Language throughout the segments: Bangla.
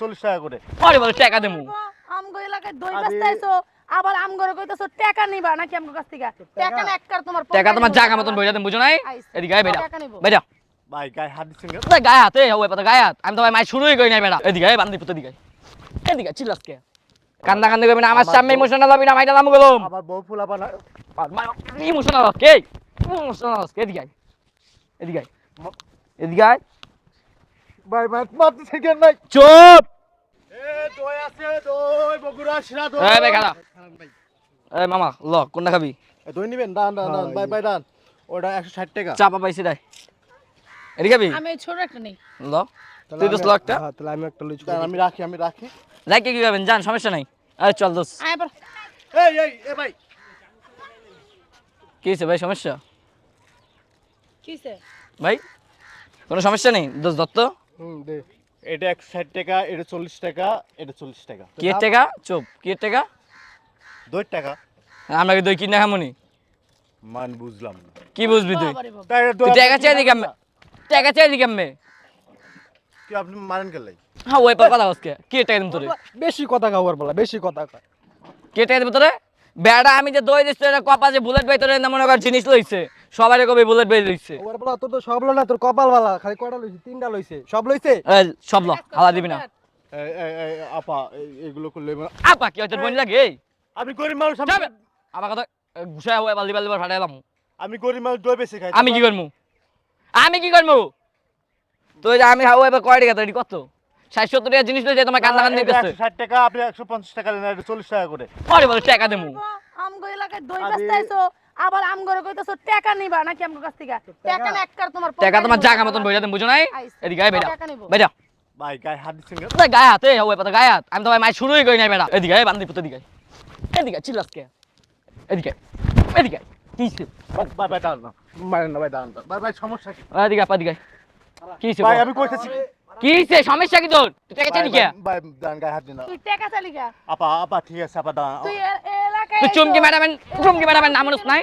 চল্লিশ টাকা করে আরে বলে টাকা দেবো আমগো এলাকায় দই বেচতাইছো আবার আমগরে কইতাছো টাকা নিবা নাকি আমগো কাছ থেকে টাকা না একবার তোমার টাকা তোমার জায়গা। মতন বইরা দেন বুঝো নাই। এদিকে আয় বেটা বেটা ভাই গায়ে হাত দিচ্ছেন কেন? ওই গায়ে হাতে ওই পাতা গায়ে হাত আমি তো ভাই মাই শুরুই করি নাই বেটা এদিকে আয় বান্দি পুতো এদিকে। এদিকে চিল্লাস কে কান্দা কান্দি করবি না আমার সামনে ইমোশনাল হবি না মাইটা নাম গেলাম আমার বউ ফুলা বানা ইমোশনাল কে ইমোশনাল কে এদিকে আয়। এদিকে আয়। এদিকে আয়। ভাই ভাই মারতেছেন কেন ভাই চুপ! এ দই আছে দই বগুড়া শিরা দই এই ভাই এই মামা ল কোনটা খাবি? এ, দই নিবেন? দান দান দান ভাই ভাই দান। ওটা একশো ষাট টাকা। চাপা পাইছি এদিকে খাবি? আমি ছোট একটা নেই। ল। তুই দোস হ্যাঁ তাহলে আমি একটা লুচি দান, আমি রাখি আমি রাখি। যাই কি খাবেন যান সমস্যা নাই। আরে চল দোস আয় পর এই এই এ ভাই। কি ভাই সমস্যা? কিসে ভাই কোনো সমস্যা নেই? দোষ দত্ত হুম দে। এটা একশো ষাট টাকা এটা চল্লিশ টাকা এটা চল্লিশ টাকা। কি টাকা? চুপ কি টাকা? দই টাকা। আমরা কি দই কিনে খামুনি? মান বুঝলাম না। কি বুঝবি তুই? এটা টাকা চাই দিকে না? টাকা চাই দিকে আমি কি আপনি মারেন কেন লাই? হ্যাঁ ওই পর কথা হচ্ছে কি টাকা দিম তোরে? বেশি কথা খাওয়ার বলা বেশি কথা কয় কি টাকা দিব তোরে? বেড়া আমি যে দই দিচ্ছি এটা কপা যে বুলেট ভাই তোরে না মনে কর জিনিস লইছে। সবারই কবে বুলেট ভাই লইছে ওর বলা তোর তো সব লো না তোর কপাল বালা খালি কয়টা লইছে? তিনটা লইছে। সব লইছে? সব ল হালা দিবি না। আপা এইগুলো করলে আপা কি হচ্ছে বোন লাগে? আমি গরিব মানুষ আমার কথা ঘুষায় হয়ে বালদি বালদি ফাটাইলাম আমি গরিব মানুষ দই বেশি খাই। আমি কি করব আমি কি করব তুই আমি হাও এবার কয় টাকা তোর কত? ষাট সত্তর টাকা জিনিস লইছে তোমার কান্দি করছে। ষাট টাকা আপনি একশো পঞ্চাশ টাকা নেন চল্লিশ টাকা করে। আরে বলে টাকা দেবো। আমগো এলাকায় দই আবার আমগরে কইতাছো টাকা নিবা নাকি আমগো কাছ থেকে? টাকা না একবার তোমার টাকা তোমার জায়গা মতন বইরা দেন বুঝো নাই? এদিকে আয় বেটা। বেটা। ভাই গায়ে হাত দিচ্ছেন কেন? ওই গায়ে হাতে ওই পাতা গায়ে হাত। আমি তো ভাই মাই শুরুই করি নাই বেটা। এদিকে আয় বান্দি পুতো এদিকে এদিকে চিল্লাস কে এদিকে এদিকে কি হইছে? ভাই ভাই, দাঁড়ান না। মারেন না ভাই দাঁড়ান ভাই ভাই সমস্যা কি? এদিকে আপা এদিকে কি হইছে ভাই আমি কইতেছি। কি হইছে? সমস্যা কি তোর? তুই টাকা চাইলি কে ভাই, দাঁড়ান গায়ে হাত দিন তুই টাকা চালি গা আপা আপা ঠিক আছে আপা দাঁড়ান। তুই তুই চুমকি। ম্যাডামের চুমকি ম্যাডামের নামনুস নাই।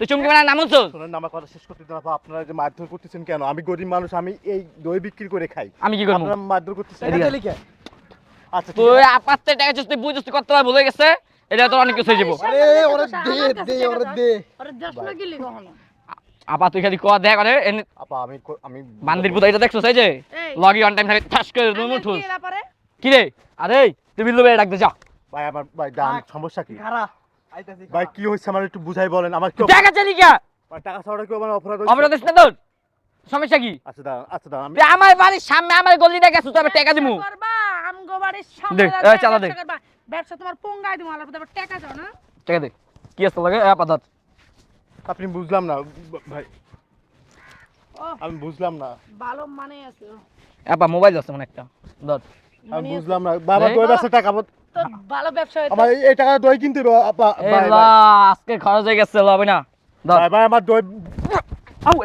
তুই চুমকি ম্যাডামের নামনুস শোনেন আমার কথা শেষ করতে দিন আপা আপনারা যে মারধর করতেছেন কেন? আমি গরিব মানুষ আমি এই দই বিক্রি করে খাই। আমি কি করব? আপনারা মারধর করতেছেন। লিখে আচ্ছা তুই। আপাততে টাকা চাস তুই বুঝছিস তুই করতে ভুলে গেছে এটা তো অনেক কিছু হয়ে যাব। আরে ওরে দে দে ওরে দে। ওরে দেশ আপা তুই খালি কয়া দেখ আরে এনে আপা আমি আমি বান্দির পুতো এটা দেখছ সেই যে? এই। লগি অন টাইম থাকে ঠাস করে নুমু ঠুস কি এলা পারে কি রে? আরে তুই বিল্লু ভাই ডাক দে যা। ভাই আমার ভাই দান সমস্যা কি? খারা আইতাছি ভাই কি হয়েছে আমার একটু বুঝাই বলেন? আমার কি টাকা চালি কে টাকা ছাড়া কি আমার অপরাধ? অপরাধ না তোর? সমস্যা কি? আচ্ছা দাঁড়ান আচ্ছা দাঁড়ান আমার বাড়ির সামনে আমার গলিটা গেছো তুই আবার টাকা দিমু। করবা আমগো বাড়ির সামনে এই চালা দে। ব্যবসা তোমার পোঙ্গাই দিমু আলাদা টাকা দাও না। টাকা দে। কি আছে লাগে? আপা দাঁত আপনি বুঝলাম না ভাই। আমি বুঝলাম না। ভালো মানে আছে। আপা মোবাইল আছে মানে একটা। দাঁত আমি বুঝলাম না বাবা এই? দই টাকা? তো ভালো ব্যবসা হইতো আমার এই- টাকা দই কিনতে হবে, আপা আজকে খরচ হয়ে গেছে লবে না। দাঁত ভাই ভাই আমার দই আউ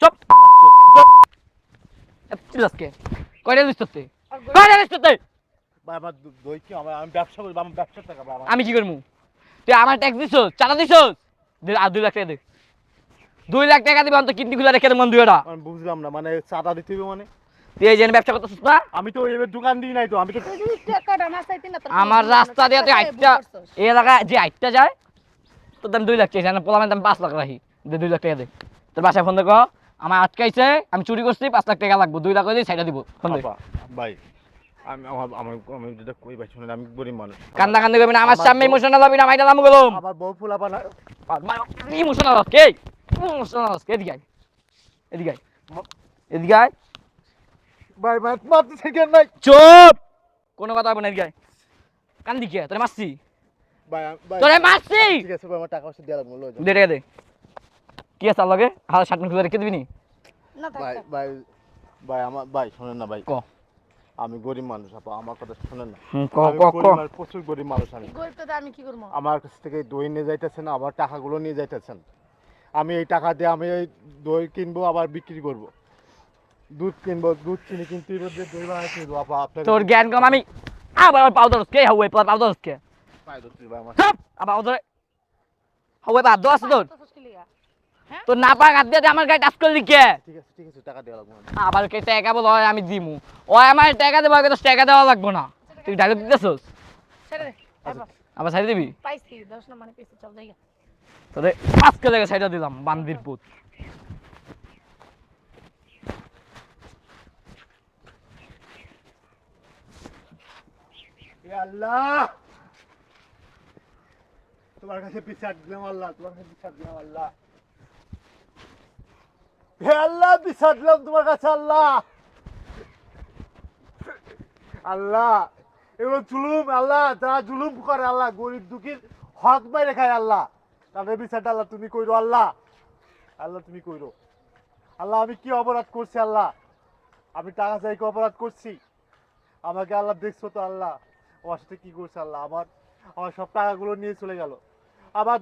চুপ। চিল্লাস কে কয়টা দিস তোতে কয়টা দিস তোতে ভাই আমার দই কি আমার আমি ব্যবসা করি আমার ব্যবসার টাকা ভাই আমি কি করব? তুই আমার ট্যাক্স দিছস? চাঁদা দিছস? দে আর দুই লাখ টাকা দে। দুই লাখ টাকা দিবি অন্ত কিডনি খুলে রেখে দে মন দুইটা। আমি বুঝলাম না মানে চাঁদা দিতে হবে মানে? তুই এই জেনে ব্যবসা করতেছিস না? আমি তো এবার দোকান দিই নাই তো আমি তো আমার রাস্তা দিয়ে তুই এই এলাকায় যে আইটা যায় তোর দাম দুই লাখ চাইছে না পোলামের দাম পাঁচ লাখ রাখি। দে দুই লাখ টাকা দে। তোর বাসায় ফোন দেখো আমার আটকাইছে আমি চুরি করছি পাঁচ লাখ টাকা লাগবো দুই লাখ সাইডা দিব ফোন দে। আপা, ভাই আমি আমার আমার আমি যেটা কই ভাই শুনেন আমি গরিব মানুষ। কান্দা কান্দি করবি না আমার আমার সামনে ইমোশনাল হবি না মাইটা নাম গেলাম আমার বউ ফুলা বানা ইমোশনাল কে? ইমোশনাল কে? এদিকে এদিকে। ভাই ভাই মারতেছে কেন ভাই। চুপ! কোনো কথা হবে না এদিকে আয়। কান্দি কে? তোরে মারছি। ভাই আম- ভাই। তোরে মারছি! ঠিক আছে ভাই আমার টাকা পয়সা দেওয়া লাগবে যাও। দে টাকা দে। কি আছে আর লগে? হাল শার্ট খুলে রেখে দিবি নি? না ভাই ভাই ভাই আমার ভাই শুনেন না ভাই। ক? আমি গরিব মানুষ আপা আমার কথা শুনেন না। হুম, ক ক ক? প্রচুর গরিব মানুষ আমি। গরিব তো আমি কি করব? আমার কাছ থেকে দই নিয়ে যাইতেছেন আবার টাকাগুলো নিয়ে যাইতেছেন। আমি এই টাকা দিয়ে আমি এই দই কিনবো আবার বিক্রি করব। দুধ কিনবো দুধ কিনে কিন্তু এবার দিয়ে দই তোর জ্ঞান কম আমি আবার পাউডার কে হাওয়ে পাউডার কে পায়ে ধরছি ভাই আমার। চুপ আবার ওদের হাওয়ে পা দোস তোর। তো। হ্যাঁ? না পাক হাত দিয়ে আমার গায়ে টাচ করলি কে? ঠিক আছে ঠিক আছে টাকা দেওয়া লাগবে আবার কে টাকা বলো হয় আমি দিমু। ও আমার টাকা দেবো আগে তো টাকা দেওয়া লাগবো না। তুই ডায়লগ দিতেছস? ছেড়ে দে আচ্ছা। আবার সাইড দিবি? পাইছি দশ নম্বর মানে পেয়েছি চল তোরে আজকে দিলাম বান্দির পুত। আল্লাহ। তোমার কাছে বিচার দিলাম আল্লাহ, তোমার কাছে বিচার দিলাম আল্লাহ। হে আল্লাহ, বিচার দিলাম তোমার কাছে আল্লাহ। আল্লাহ, এগুলো জুলুম, আল্লাহ, যারা জুলুম করে আল্লাহ, গরিব দুঃখীর হক বাইরে খায় আল্লাহ। তাদের বিচারটা আল্লাহ, তুমি কইরো আল্লাহ। আল্লাহ, তুমি কইরো। আল্লাহ, আমি কি অপরাধ করছি আল্লাহ? আমি টাকা চাই কি অপরাধ করছি? আমাকে আল্লাহ দেখছ তো আল্লাহ। আমার সাথে কি করছে আল্লাহ? আমার আমার সব টাকাগুলো নিয়ে চলে গেল। আবার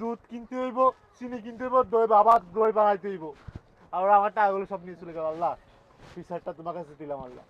দুধ কিনতে হইব, চিনি কিনতে হইব, দই আবার দই বানাইতে হইব। আবার আমার টাকাগুলো সব নিয়ে চলে গেল আল্লাহ। বিচারটা তোমার কাছে দিলাম আল্লাহ।